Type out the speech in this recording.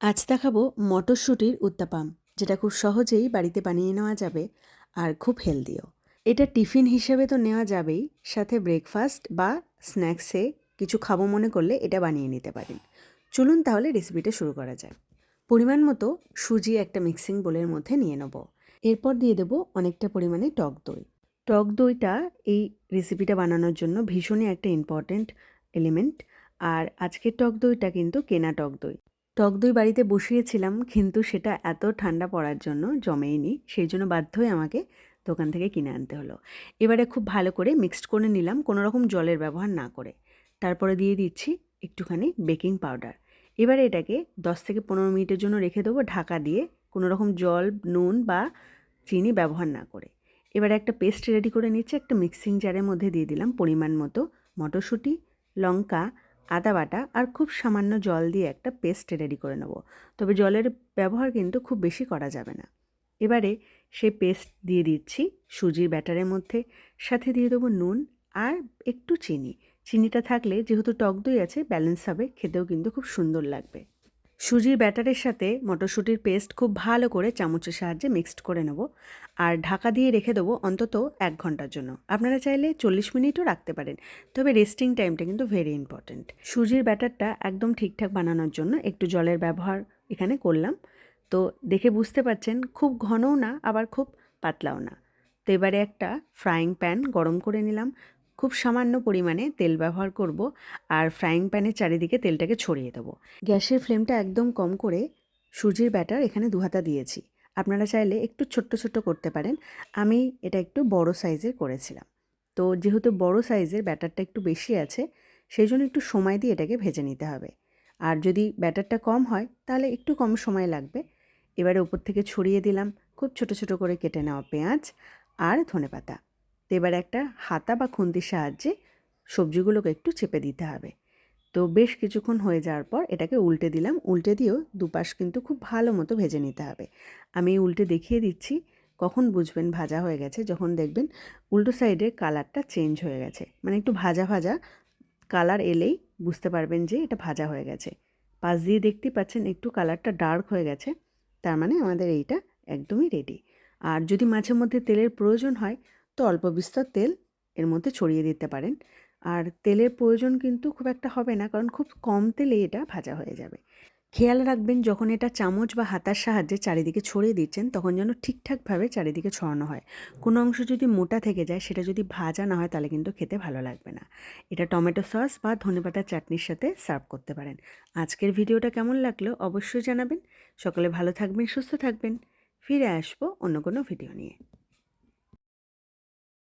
আজ দেখাবো মটরশুঁটির উত্তাপাম, যেটা খুব সহজেই বাড়িতে বানিয়ে নেওয়া যাবে আর খুব হেলদিও। এটা টিফিন হিসেবে তো নেওয়া যাবেই, সাথে ব্রেকফাস্ট বা স্ন্যাক্সে কিছু খাব মনে করলে এটা বানিয়ে নিতে পারেন। চলুন তাহলে রেসিপিটা শুরু করা যায় পরিমাণ মতো সুজি একটা মিক্সিং বোলের মধ্যে নিয়ে নেব। এরপর দিয়ে দেবো অনেকটা পরিমাণে টক দই। টক দইটা এই রেসিপিটা বানানোর জন্য ভীষণই একটা ইম্পর্ট্যান্ট এলিমেন্ট, আর আজকের টক দইটা কিন্তু কেনা টক দই। টক দই বাড়িতে বসিয়েছিলাম, কিন্তু সেটা এত ঠান্ডা পড়ার জন্য জমেইনি, সেই জন্য বাধ্য হয়ে আমাকে দোকান থেকে কিনে আনতে হলো। এবারে খুব ভালো করে মিক্সড করে নিলাম, কোনো রকম জলের ব্যবহার না করে। তারপরে দিয়ে দিচ্ছি একটুখানি বেকিং পাউডার এবারে এটাকে দশ থেকে পনেরো মিনিটের জন্য রেখে দেবো ঢাকা দিয়ে, কোনো রকম জল, নুন বা চিনি ব্যবহার না করে। এবারে একটা পেস্ট রেডি করে নিচ্ছে, একটা মিক্সিং জারের মধ্যে দিয়ে দিলাম পরিমাণ মতো মটরশুঁটি, লঙ্কা আদা বাটা আর খুব সামান্য জল দিয়ে একটা পেস্ট রেডি করে নেব। তবে জলের ব্যবহার কিন্তু খুব বেশি করা যাবে না। এবারে সেই পেস্ট দিয়ে দিচ্ছি সুজির ব্যাটারের মধ্যে, সাথে দিয়ে দেবো নুন আর একটু চিনি। চিনিটা থাকলে যেহেতু টক দই আছে, ব্যালেন্স হবে, খেতেও কিন্তু খুব সুন্দর লাগবে। সুজির ব্যাটারের সাথে মটরশুঁটির পেস্ট খুব ভালো করে চামচের সাহায্যে মিক্সড করে নেব আর ঢাকা দিয়ে রেখে দেবো অন্তত এক ঘণ্টার জন্য। আপনারা চাইলে চল্লিশ মিনিটও রাখতে পারেন, তবে রেস্টিং টাইমটা কিন্তু ভেরি ইম্পর্ট্যান্ট সুজির ব্যাটারটা একদম ঠিকঠাক বানানোর জন্য একটু জলের ব্যবহার এখানে করলাম। তো দেখে বুঝতে পারছেন, খুব ঘনও না, আবার খুব পাতলাও না। তো এবারে একটা ফ্রাইং প্যান গরম করে নিলাম। খুব সামান্য পরিমাণে তেল ব্যবহার করব আর ফ্রাইং প্যানের চারিদিকে তেলটাকে ছড়িয়ে দেবো। গ্যাসের ফ্লেমটা একদম কম করে সুজির ব্যাটার এখানে দু হাতা দিয়েছি। আপনারা চাইলে একটু ছোট্ট ছোট্ট করতে পারেন। আমি এটা একটু বড় সাইজের করেছিলাম। তো যেহেতু বড় সাইজের ব্যাটারটা একটু বেশি আছে, সেই জন্য একটু সময় দিয়ে এটাকে ভেজে নিতে হবে। আর যদি ব্যাটারটা কম হয়, তাহলে একটু কম সময় লাগবে। এবারে উপর থেকে ছড়িয়ে দিলাম। খুব ছোট ছোট করে কেটে নেওয়া পেঁয়াজ আর ধনেপাতা। তো এবার একটা হাতা বা খুন্তির সাহায্যে সবজিগুলোকে একটু চেপে দিতে হবে। তো বেশ কিছুক্ষণ হয়ে যাওয়ার পর এটাকে উল্টে দিলাম। উল্টে দিয়েও দুপাশ কিন্তু খুব ভালো মতো ভেজে নিতে হবে। আমি উল্টে দেখিয়ে দিচ্ছি, কখন বুঝবেন ভাজা হয়ে গেছে। যখন দেখবেন উল্টো সাইডে কালারটা চেঞ্জ হয়ে গেছে। মানে একটু ভাজা ভাজা কালার এলেই বুঝতে পারবেন যে এটা ভাজা হয়ে গেছে। পাশ দিয়ে দেখতে পাচ্ছেন একটু কালারটা ডার্ক হয়ে গেছে। তার মানে আমাদের এইটা একদমই রেডি আর যদি মাঝে মধ্যে তেলের প্রয়োজন হয় তো অল্প বিস্তর তেল এর মধ্যে ছড়িয়ে দিতে পারেন। আর তেলের প্রয়োজন কিন্তু খুব একটা হবে না, কারণ খুব কম তেলে এটা ভাজা হয়ে যাবে। খেয়াল রাখবেন, যখন এটা চামচ বা হাতার সাহায্যে চারিদিকে ছড়িয়ে দিচ্ছেন, তখন যেন ঠিকঠাকভাবে চারিদিকে ছড়ানো হয়। কোনো অংশ যদি মোটা থেকে যায়, সেটা যদি ভাজা না হয়, তাহলে কিন্তু খেতে ভালো লাগবে না। এটা টমেটো সস বা ধনেপাতার চাটনির সাথে সার্ভ করতে পারেন। আজকের ভিডিওটা কেমন লাগল অবশ্যই জানাবেন। সকলে ভালো থাকবেন, সুস্থ থাকবেন। ফিরে আসব অন্য কোনো ভিডিও নিয়ে।